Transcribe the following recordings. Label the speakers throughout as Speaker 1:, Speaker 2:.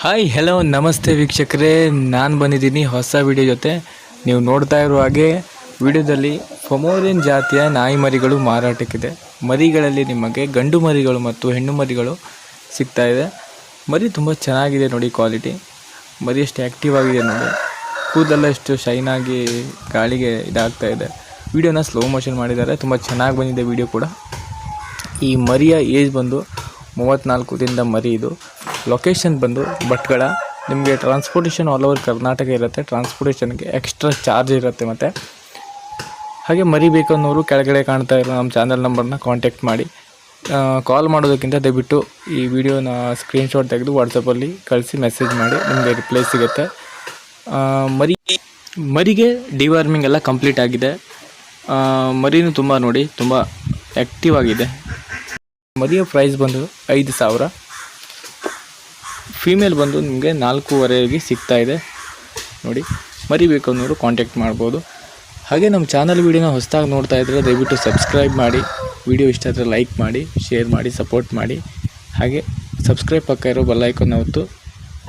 Speaker 1: Hi hello ನಮಸ್ತೆ ವೀಕ್ಷಕರೇ. ನಾನು ಬಂದಿದ್ದೀನಿ ಹೊಸ ವಿಡಿಯೋ ಜೊತೆ. ನೀವು ನೋಡ್ತಾ ಇರೋ ಹಾಗೆ ವಿಡಿಯೋದಲ್ಲಿ ಪೊಮೋರಿಯನ್ ಜಾತಿಯ ನಾಯಿ ಮರಿಗಳು ಮಾರಾಟಕ್ಕಿದೆ. ಮರಿಗಳಲ್ಲಿ ನಿಮಗೆ ಗಂಡು ಮರಿಗಳು ಮತ್ತು ಹೆಣ್ಣು ಮರಿಗಳು ಸಿಗ್ತಾ ಇದೆ. ಮರಿ ತುಂಬ ಚೆನ್ನಾಗಿದೆ ನೋಡಿ ಕ್ವಾಲಿಟಿ ಮರಿ ಎಷ್ಟು ಆ್ಯಕ್ಟಿವ್ ಆಗಿದೆ ನೋಡಿ. ಕೂದಲೆಲ್ಲ ಎಷ್ಟು ಶೈನಾಗಿ ಗಾಳಿಗೆ ಇದಾಗ್ತಾ ಇದೆ. ವಿಡಿಯೋನ ಸ್ಲೋ ಮೋಷನ್ ಮಾಡಿದ್ದಾರೆ. ತುಂಬ ಚೆನ್ನಾಗಿ ಬಂದಿದೆ ವಿಡಿಯೋ ಕೂಡ. ಈ ಮರಿಯ ಏಜ್ ಬಂದು ಮೂವತ್ತ್ನಾಲ್ಕು ದಿನದ ಮರಿ ಇದು. ಲೊಕೇಶನ್ ಬಂದು ಭಟ್ಕಳ ನಿಮಗೆ ಟ್ರಾನ್ಸ್ಪೋರ್ಟೇಷನ್ ಆಲ್ ಓವರ್ ಕರ್ನಾಟಕ ಇರುತ್ತೆ ಟ್ರಾನ್ಸ್ಪೋರ್ಟೇಷನ್ಗೆ ಎಕ್ಸ್ಟ್ರಾ ಚಾರ್ಜ್ ಇರುತ್ತೆ ಮತ್ತು. ಹಾಗೆ ಮರಿಬೇಕು ಬೇಕನ್ನೋರು ಕೆಳಗಡೆ ಕಾಣ್ತಾ ಇರೋ ನಮ್ಮ ಚಾನಲ್ ನಂಬರ್ನ ಕಾಂಟ್ಯಾಕ್ಟ್ ಮಾಡಿ. ಕಾಲ್ ಮಾಡೋದಕ್ಕಿಂತ ದಯವಿಟ್ಟು ಈ ವಿಡಿಯೋನ ಸ್ಕ್ರೀನ್ಶಾಟ್ ತೆಗೆದು ವಾಟ್ಸಪ್ಪಲ್ಲಿ ಕಳಿಸಿ ಮೆಸೇಜ್ ಮಾಡಿ, ನಿಮಗೆ ರಿಪ್ಲೈ ಸಿಗುತ್ತೆ. ಮರಿ, ಮರಿಗೆ ಡಿವಾರ್ಮಿಂಗ್ ಎಲ್ಲ ಕಂಪ್ಲೀಟ್ ಆಗಿದೆ. ಮರಿನೂ ತುಂಬ ನೋಡಿ, ತುಂಬ ಆ್ಯಕ್ಟಿವ್ ಆಗಿದೆ. ಮರಿಯ ಪ್ರೈಸ್ ಬಂದು ಐದು ಸಾವಿರ. ಫೀಮೇಲ್ ಬಂದು ನಿಮಗೆ ನಾಲ್ಕೂವರೆಗೆ ಸಿಗ್ತಾ ಇದೆ. ನೋಡಿ, ಮರಿಬೇಕು ಅನ್ನೋರು ಕಾಂಟ್ಯಾಕ್ಟ್ ಮಾಡ್ಬೋದು. ಹಾಗೆ ನಮ್ಮ ಚಾನಲ್ ವೀಡಿಯೋನ ಹೊಸದಾಗಿ ನೋಡ್ತಾ ಇದ್ದರೆ ದಯವಿಟ್ಟು ಸಬ್ಸ್ಕ್ರೈಬ್ ಮಾಡಿ, ವಿಡಿಯೋ ಇಷ್ಟ ಆದರೆ ಲೈಕ್ ಮಾಡಿ ಶೇರ್ ಮಾಡಿ ಸಪೋರ್ಟ್ ಮಾಡಿ. ಹಾಗೆ ಸಬ್ಸ್ಕ್ರೈಬ್ ಪಕ್ಕ ಇರೋ ಬೆಲ್ಲೈಕನ್ನ ಹೊತ್ತು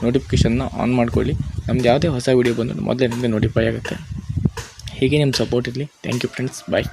Speaker 1: ನೋಟಿಫಿಕೇಷನ್ನ ಆನ್ ಮಾಡ್ಕೊಳ್ಳಿ. ನಮ್ದು ಯಾವುದೇ ಹೊಸ ವೀಡಿಯೋ ಬಂದರೂ ಮೊದಲೇ ನಿಮಗೆ ನೋಟಿಫೈ ಆಗುತ್ತೆ. ಹೀಗೆ ನಿಮ್ಮ ಸಪೋರ್ಟ್ ಇರಲಿ. Thank you friends bye